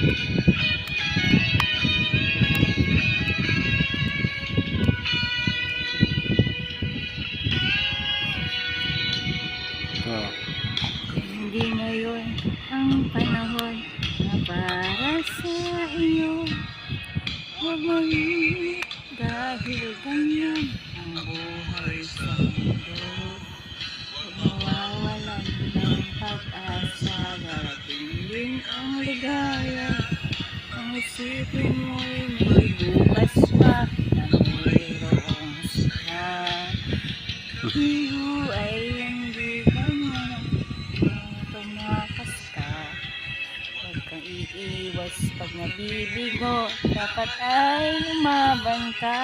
Hindi ngayon ang panahon na para sa iyo. Huwag mo ang ligaya. Ang isipin mo'y may bukas pa na mayroong sila. Iyo ay hindi ganyan tumakas ka Huwag kang iiwas pag nabibigo Dapat ay lumaban ka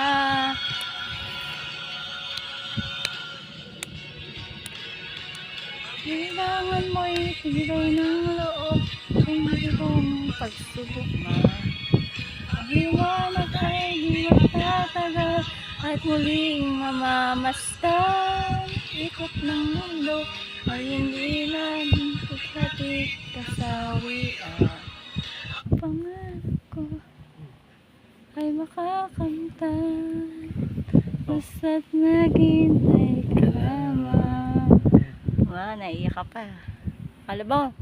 Kailangan mo'y ng loob Kung mayroong pagsubok man Ang liwanag ay di magtatagal At muling mamamastan. Ikot ng mundo ay hindi natin pagkatid kasawian. Pangako ay makakamtan Basta't naghintay ka lamang Wow, naiyak ka pa. Kalabaw